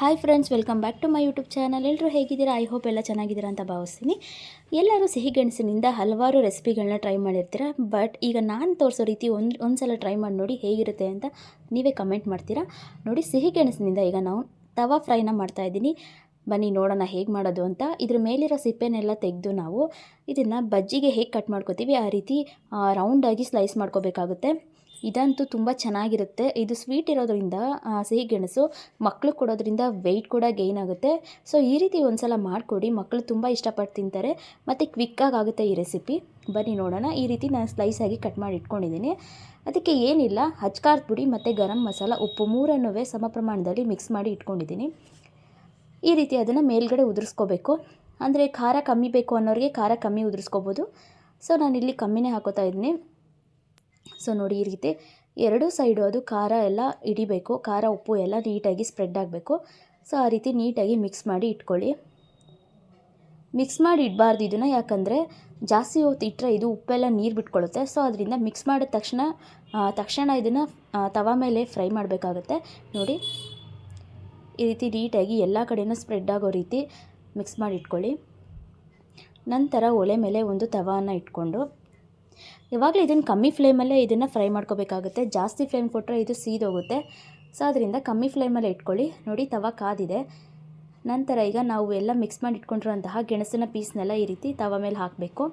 Hi friends welcome back to my YouTube channel ಎಲ್ಲರೂ ಹೇಗಿದ್ದೀರಾ? I hope ಎಲ್ಲ ಚೆನ್ನಾಗಿದ್ದೀರಾ ಅಂತ ಭಾವಿಸ್ತೀನಿ. ಎಲ್ಲರೂ ಸಿಹಿ ಗೆಣಸಿನಿಂದ ಹಲವಾರು ರೆಸಿಪಿಗಳನ್ನ ಟ್ರೈ ಮಾಡಿರ್ತೀರ? ಬಟ್ ಈಗ ನಾನು ತೋರಿಸೋ ರೀತಿ ಒಂದು ಒಂದು ಸಲ ಟ್ರೈ ಮಾಡಿ ನೋಡಿ ಹೇಗಿರುತ್ತೆ ಅಂತ ನೀವೇ ಕಮೆಂಟ್ ಮಾಡ್ತೀರಾ? ನೋಡಿ, ಸಿಹಿ ಗೆಣಸಿನಿಂದ ಈಗ ನಾವು ತವಾ ಫ್ರೈನ ಮಾಡ್ತಾ ಇದ್ದೀನಿ. ಬನ್ನಿ, ನೋಡೋಣ ಹೇಗೆ ಮಾಡೋದು ಅಂತ. ಇದ್ರ ಮೇಲಿರೋ ಸಿಪ್ಪೆನೆಲ್ಲ ತೆಗೆದು ನಾವು ಇದನ್ನು ಬಜ್ಜಿಗೆ ಹೇಗೆ ಕಟ್ ಮಾಡ್ಕೋತೀವಿ, ಆ ರೀತಿ ರೌಂಡಾಗಿ ಸ್ಲೈಸ್ ಮಾಡ್ಕೋಬೇಕಾಗುತ್ತೆ. ಇದಂತೂ ತುಂಬ ಚೆನ್ನಾಗಿರುತ್ತೆ. ಇದು ಸ್ವೀಟ್ ಇರೋದ್ರಿಂದ ಸಿಹಿ ಗೆಣಸು ಮಕ್ಕಳು ಕೊಡೋದ್ರಿಂದ ವೆಯ್ಟ್ ಕೂಡ ಗೈನ್ ಆಗುತ್ತೆ. ಸೊ ಈ ರೀತಿ ಒಂದು ಸಲ ಮಾಡಿಕೊಡಿ. ಮಕ್ಕಳು ತುಂಬ ಇಷ್ಟಪಟ್ಟು ತಿಂತಾರೆ. ಮತ್ತು ಕ್ವಿಕ್ಕಾಗಿ ಆಗುತ್ತೆ ಈ ರೆಸಿಪಿ ಬನ್ನಿ ನೋಡೋಣ. ಈ ರೀತಿ ನಾನು ಸ್ಲೈಸಾಗಿ ಕಟ್ ಮಾಡಿ ಇಟ್ಕೊಂಡಿದ್ದೀನಿ. ಅದಕ್ಕೆ ಏನಿಲ್ಲ. ಹಚ್ಕಾರದ ಪುಡಿ ಮತ್ತು ಗರಂ ಮಸಾಲ, ಉಪ್ಪು ಮೂರನ್ನೂ ಸಮ ಪ್ರಮಾಣದಲ್ಲಿ ಮಿಕ್ಸ್ ಮಾಡಿ ಇಟ್ಕೊಂಡಿದ್ದೀನಿ. ಈ ರೀತಿ ಅದನ್ನು ಮೇಲ್ಗಡೆ ಉದುರಿಸ್ಕೋಬೇಕು. ಅಂದರೆ ಖಾರ ಕಮ್ಮಿ ಬೇಕು ಅನ್ನೋರಿಗೆ ಖಾರ ಕಮ್ಮಿ ಉದುರಿಸ್ಕೋಬೋದು. ಸೊ ನಾನಿಲ್ಲಿ ಕಮ್ಮಿನೇ ಹಾಕೋತಾ ಇದ್ದೀನಿ. ಸೊ ನೋಡಿ ಈ ರೀತಿ ಎರಡೂ ಸೈಡು ಅದು ಖಾರ ಎಲ್ಲ ಹಿಡಿಬೇಕು, ಖಾರ ಉಪ್ಪು ಎಲ್ಲ ನೀಟಾಗಿ ಸ್ಪ್ರೆಡ್ ಆಗಬೇಕು. ಸೊ ಆ ರೀತಿ ನೀಟಾಗಿ ಮಿಕ್ಸ್ ಮಾಡಿ ಇಟ್ಕೊಳ್ಳಿ. ಮಿಕ್ಸ್ ಮಾಡಿ ಇಡಬಾರ್ದು ಇದನ್ನು, ಯಾಕಂದರೆ ಜಾಸ್ತಿ ಹೊತ್ತು ಇಟ್ಟರೆ ಇದು ಉಪ್ಪೆಲ್ಲ ನೀರು ಬಿಟ್ಕೊಳ್ಳುತ್ತೆ ಸೊ ಅದರಿಂದ ಮಿಕ್ಸ್ ಮಾಡಿದ ತಕ್ಷಣ ತಕ್ಷಣ ಇದನ್ನು ತವಾ ಮೇಲೆ ಫ್ರೈ ಮಾಡಬೇಕಾಗುತ್ತೆ. ನೋಡಿ, ಈ ರೀತಿ ನೀಟಾಗಿ ಎಲ್ಲ ಕಡೆಯೂ ಸ್ಪ್ರೆಡ್ ಆಗೋ ರೀತಿ ಮಿಕ್ಸ್ ಮಾಡಿ ಇಟ್ಕೊಳ್ಳಿ. ನಂತರ ಒಲೆ ಮೇಲೆ ಒಂದು ತವಾನ ಇಟ್ಕೊಂಡು ಯಾವಾಗಲೂ ಇದನ್ನು ಕಮ್ಮಿ ಫ್ಲೇಮಲ್ಲೇ ಇದನ್ನು ಫ್ರೈ ಮಾಡ್ಕೋಬೇಕಾಗುತ್ತೆ. ಜಾಸ್ತಿ ಫ್ಲೇಮ್ ಕೊಟ್ಟರೆ ಇದು ಸೀದೋಗುತ್ತೆ ಸೊ, ಅದರಿಂದ ಕಮ್ಮಿ ಫ್ಲೇಮಲ್ಲೇ ಇಟ್ಕೊಳ್ಳಿ. ನೋಡಿ, ತವ ಕಾದಿದೆ. ನಂತರ ಈಗ ನಾವು ಎಲ್ಲ ಮಿಕ್ಸ್ ಮಾಡಿ ಇಟ್ಕೊಂಡಿರುವಂತಹ ಗೆಣಸಿನ ಪೀಸ್ನೆಲ್ಲ ಈ ರೀತಿ ತವ ಮೇಲೆ ಹಾಕಬೇಕು.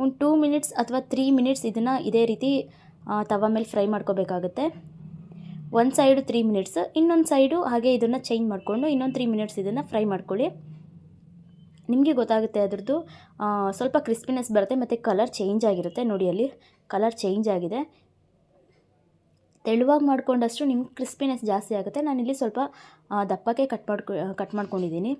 ಒಂದು ಟೂ ಮಿನಿಟ್ಸ್ ಅಥವಾ ತ್ರೀ ಮಿನಿಟ್ಸ್ ಇದನ್ನು ಇದೇ ರೀತಿ ತವ ಮೇಲೆ ಫ್ರೈ ಮಾಡ್ಕೋಬೇಕಾಗುತ್ತೆ. ಒಂದು ಸೈಡು ತ್ರೀ ಮಿನಿಟ್ಸ್, ಇನ್ನೊಂದು ಸೈಡು ಹಾಗೆ ಇದನ್ನು ಚೇಂಜ್ ಮಾಡಿಕೊಂಡು ಇನ್ನೊಂದು ತ್ರೀ ಮಿನಿಟ್ಸ್ ಇದನ್ನು ಫ್ರೈ ಮಾಡ್ಕೊಳ್ಳಿ. ನಿಮಗೆ ಗೊತ್ತಾಗುತ್ತೆ ಅದರದ್ದು ಸ್ವಲ್ಪ ಕ್ರಿಸ್ಪಿನೆಸ್ ಬರುತ್ತೆ ಮತ್ತು ಕಲರ್ ಚೇಂಜ್ ಆಗಿರುತ್ತೆ. ನೋಡಿ ಅಲ್ಲಿ ಕಲರ್ ಚೇಂಜ್ ಆಗಿದೆ. ತೆಳುವಾಗಿ ಮಾಡಿಕೊಂಡಷ್ಟು ನಿಮ್ಗೆ ಕ್ರಿಸ್ಪಿನೆಸ್ ಜಾಸ್ತಿ ಆಗುತ್ತೆ. ನಾನಿಲ್ಲಿ ಸ್ವಲ್ಪ ದಪ್ಪಕ್ಕೆ ಕಟ್ ಮಾಡ್ಕೊ ಕಟ್ ಮಾಡ್ಕೊಂಡಿದ್ದೀನಿ.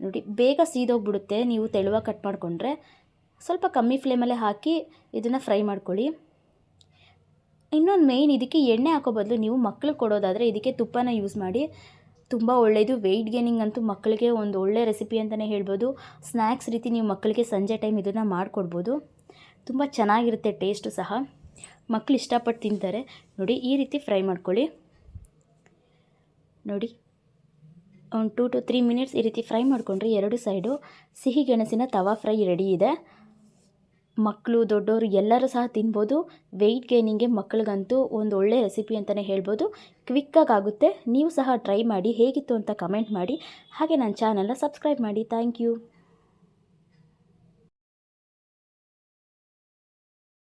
ನೋಡಿ, ಬೇಗ ಸೀದೋಗ್ಬಿಡುತ್ತೆ. ನೀವು ತೆಳುವಾಗಿ ಕಟ್ ಮಾಡಿಕೊಂಡ್ರೆ ಸ್ವಲ್ಪ ಕಮ್ಮಿ ಫ್ಲೇಮಲ್ಲೇ ಹಾಕಿ ಇದನ್ನು ಫ್ರೈ ಮಾಡ್ಕೊಳ್ಳಿ. ಇನ್ನೊಂದು ಮೇಯ್ನ್ ಇದಕ್ಕೆ ಎಣ್ಣೆ ಹಾಕೋ ಬದಲು ನೀವು ಮಕ್ಳಿಗೆ ಕೊಡೋದಾದರೆ ಇದಕ್ಕೆ ತುಪ್ಪನ ಯೂಸ್ ಮಾಡಿ. ತುಂಬ ಒಳ್ಳೆಯದು ವೆಯ್ಟ್ ಗೇನಿಂಗ್ ಅಂತೂ ಮಕ್ಕಳಿಗೆ ಒಂದು ಒಳ್ಳೆ ರೆಸಿಪಿ ಅಂತಲೇ ಹೇಳ್ಬೋದು. ಸ್ನ್ಯಾಕ್ಸ್ ರೀತಿ ನೀವು ಮಕ್ಕಳಿಗೆ ಸಂಜೆ ಟೈಮ್ ಇದನ್ನು ಮಾಡಿಕೊಡ್ಬೋದು. ತುಂಬ ಚೆನ್ನಾಗಿರುತ್ತೆ ಟೇಸ್ಟು ಸಹ. ಮಕ್ಕಳು ಇಷ್ಟಪಟ್ಟು ತಿಂತಾರೆ. ನೋಡಿ, ಈ ರೀತಿ ಫ್ರೈ ಮಾಡ್ಕೊಳ್ಳಿ. ನೋಡಿ, ಒಂದು ಟೂ ಟು ತ್ರೀ ಮಿನಿಟ್ಸ್ ಈ ರೀತಿ ಫ್ರೈ ಮಾಡಿಕೊಂಡ್ರೆ ಎರಡು ಸೈಡು ಸಿಹಿ ಗೆಣಸಿನ ತವಾ ಫ್ರೈ ರೆಡಿ ಇದೆ. ಮಕ್ಕಳು ದೊಡ್ಡವರು ಎಲ್ಲರೂ ಸಹ ತಿನ್ಬೋದು. ವೆಯ್ಟ್ ಗೇನಿಂಗ್ಗೆ ಮಕ್ಕಳಿಗಂತೂ ಒಂದು ಒಳ್ಳೆ ರೆಸಿಪಿ ಅಂತಲೇ ಹೇಳ್ಬೋದು. ಕ್ವಿಕ್ಕಾಗಿ ಆಗುತ್ತೆ. ನೀವು ಸಹ ಟ್ರೈ ಮಾಡಿ, ಹೇಗಿತ್ತು ಅಂತ ಕಮೆಂಟ್ ಮಾಡಿ. ಹಾಗೆ ನನ್ನ ಚಾನಲ್ನ ಸಬ್ಸ್ಕ್ರೈಬ್ ಮಾಡಿ. Thank you.